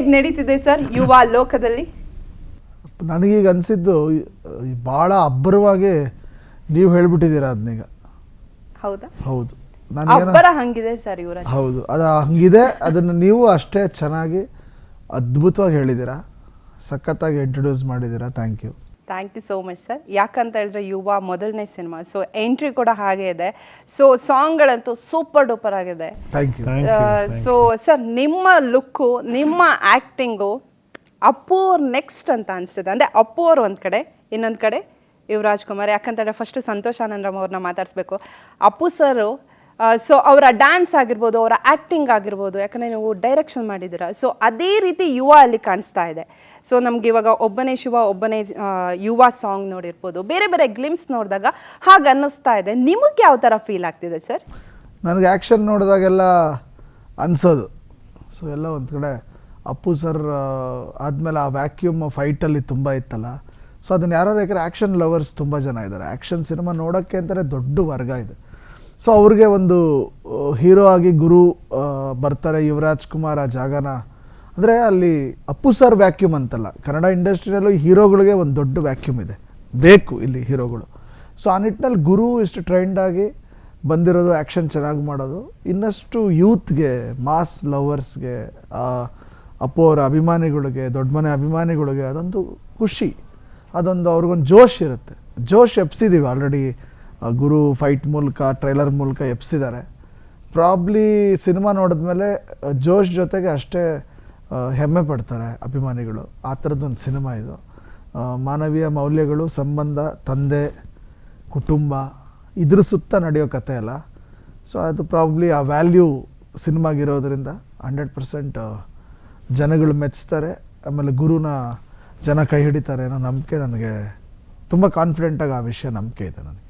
ಹೇಗ್ ನಡೀತಿದೆ ಸರ್ ಯುವ ಲೋಕದಲ್ಲಿ? ನನಗೀಗ ಅನಿಸಿದ್ದು ಬಹಳ ಅಬ್ಬರವಾಗಿ ನೀವು ಹೇಳ್ಬಿಟ್ಟಿದ್ದೀರಾ ಅದನ್ನೀಗ ಹೌದಾ? ಹೌದು. ಅಬ್ಬರ ಹಂಗಿದೆ ಸರ್ ಹೌದು. ಅದು ಹಂಗಿದೆ. ಅದನ್ನು ನೀವು ಅಷ್ಟೇ ಚೆನ್ನಾಗಿ ಅದ್ಭುತವಾಗಿ ಹೇಳಿದ್ದೀರಾ. ಸಖತ್ತಾಗಿ ಇಂಟ್ರೊಡ್ಯೂಸ್ ಮಾಡಿದ್ದೀರಾ. Thank you thank you so much sir ಯಾಕಂತ ಹೇಳಿದ್ರೆ ಯುವ ಮೊದಲನೇ ಸಿನಿಮಾ. ಸೊ ಎಂಟ್ರಿ ಕೂಡ ಹಾಗೆ ಇದೆ. ಸೊ ಸಾಂಗ್ಗಳಂತೂ ಸೂಪರ್ ಡೂಪರ್ ಆಗಿದೆ. ಸೊ ಸರ್ ನಿಮ್ಮ ಲುಕ್ಕು ನಿಮ್ಮ ಆ್ಯಕ್ಟಿಂಗು ಅಪ್ಪು ಅವ್ರ ನೆಕ್ಸ್ಟ್ ಅಂತ ಅನಿಸ್ತದೆ. ಅಂದರೆ ಅಪ್ಪು ಅವ್ರು ಒಂದು ಕಡೆ ಇನ್ನೊಂದು ಕಡೆ. ಯುವರಾಜ್ ಕುಮಾರ್ ಯಾಕಂತ ಹೇಳಿದ್ರೆ ಫಸ್ಟ್ ಸಂತೋಷ್ ಆನಂದರಾಮ್ ಅವ್ರನ್ನ ಮಾತಾಡಿಸ್ಬೇಕು. ಅಪ್ಪು ಸರು ಸೊ ಅವರ ಡ್ಯಾನ್ಸ್ ಆಗಿರ್ಬೋದು, ಅವರ ಆ್ಯಕ್ಟಿಂಗ್ ಆಗಿರ್ಬೋದು, ಯಾಕಂದರೆ ನೀವು ಡೈರೆಕ್ಷನ್ ಮಾಡಿದ್ದೀರ. ಸೊ ಅದೇ ರೀತಿ ಯುವ ಅಲ್ಲಿ ಕಾಣಿಸ್ತಾ ಇದೆ. ಸೊ ನಮ್ಗೆ ಇವಾಗ ಒಬ್ಬನೇ ಶಿವ, ಒಬ್ಬನೇ ಯುವ ಸಾಂಗ್ ನೋಡಿರ್ಬೋದು. ಬೇರೆ ಬೇರೆ ಗ್ಲಿಮ್ಸ್ ನೋಡಿದಾಗ ಹಾಗೆ ಅನ್ನಿಸ್ತಾ ಇದೆ. ನಿಮಗೆ ಯಾವ ಥರ ಫೀಲ್ ಆಗ್ತಿದೆ ಸರ್ ನನಗೆ ಆ್ಯಕ್ಷನ್ ನೋಡಿದಾಗೆಲ್ಲ ಅನಿಸೋದು. ಸೊ ಎಲ್ಲ ಒಂದು ಕಡೆ ಅಪ್ಪು ಸರ್ ಆದಮೇಲೆ ಆ ವ್ಯಾಕ್ಯೂಮ್ ಫೈಟಲ್ಲಿ ತುಂಬ ಇತ್ತಲ್ಲ. ಸೊ ಅದನ್ನು ಯಾರು ಯಾಕಂದರೆ ಆ್ಯಕ್ಷನ್ ಲವರ್ಸ್ ತುಂಬ ಜನ ಇದ್ದಾರೆ. ಆ್ಯಕ್ಷನ್ ಸಿನಿಮಾ ನೋಡೋಕ್ಕೆ ಅಂತಲೇ ದೊಡ್ಡ ವರ್ಗ ಇದೆ. ಸೊ ಅವ್ರಿಗೆ ಒಂದು ಹೀರೋ ಆಗಿ ಗುರು ಬರ್ತಾರೆ ಯುವರಾಜ್ ಕುಮಾರ್ ಆ ಜಾಗನ. ಅಂದರೆ ಅಲ್ಲಿ ಅಪ್ಪು ಸರ್ ವ್ಯಾಕ್ಯೂಮ್ ಅಂತಲ್ಲ. ಕನ್ನಡ ಇಂಡಸ್ಟ್ರಿಯಲ್ಲೂ ಹೀರೋಗಳಿಗೆ ಒಂದು ದೊಡ್ಡ ವ್ಯಾಕ್ಯೂಮ್ ಇದೆ. ಬೇಕು ಇಲ್ಲಿ ಹೀರೋಗಳು. ಸೊ ಆ ನಿಟ್ಟಿನಲ್ಲಿ ಗುರು ಇಷ್ಟು ಟ್ರೆಂಡಾಗಿ ಬಂದಿರೋದು ಆ್ಯಕ್ಷನ್ ಚೆನ್ನಾಗಿ ಮಾಡೋದು. ಇನ್ನಷ್ಟು ಯೂತ್ಗೆ ಮಾಸ್ ಲವರ್ಸ್ಗೆ ಅಪ್ಪು ಅವರ ಅಭಿಮಾನಿಗಳಿಗೆ, ದೊಡ್ಡ ಮನೆ ಅಭಿಮಾನಿಗಳಿಗೆ ಅದೊಂದು ಖುಷಿ. ಅದೊಂದು ಅವ್ರಿಗೊಂದು ಜೋಶ್ ಇರುತ್ತೆ. ಜೋಶ್ ಎಪ್ಸಿದ್ದೀವಿ ಆಲ್ರೆಡಿ ಗುರು ಫೈಟ್ ಮೂಲಕ ಟ್ರೈಲರ್ ಮೂಲಕ ಎಪ್ಸಿದ್ದಾರೆ ಪ್ರಾಬ್ಲಿ ಸಿನಿಮಾ ನೋಡಿದ್ಮೇಲೆ ಮೇಲೆ ಜೋಶ್ ಜೊತೆಗೆ ಅಷ್ಟೇ ಹೆಮ್ಮೆ ಪಡ್ತಾರೆ ಅಭಿಮಾನಿಗಳು. ಆ ಥರದ್ದೊಂದು ಸಿನಿಮಾ ಇದು. ಮಾನವೀಯ ಮೌಲ್ಯಗಳು, ಸಂಬಂಧ, ತಂದೆ, ಕುಟುಂಬ, ಇದ್ರ ಸುತ್ತ ನಡೆಯೋ ಕಥೆ ಅಲ್ಲ. ಸೊ ಅದು ಪ್ರಾಬ್ಲಿ ಆ ವ್ಯಾಲ್ಯೂ ಸಿನಿಮಾಗಿರೋದ್ರಿಂದ ಹಂಡ್ರೆಡ್ ಪರ್ಸೆಂಟ್ ಜನಗಳು ಮೆಚ್ತಾರೆ. ಆಮೇಲೆ ಗುರುನ ಜನ ಕೈ ಹಿಡಿತಾರೆ ಅನ್ನೋ ನಂಬಿಕೆ ನನಗೆ ತುಂಬ ಕಾನ್ಫಿಡೆಂಟಾಗಿ ಆ ವಿಷಯ ನಂಬಿಕೆ ಇದೆ ನನಗೆ.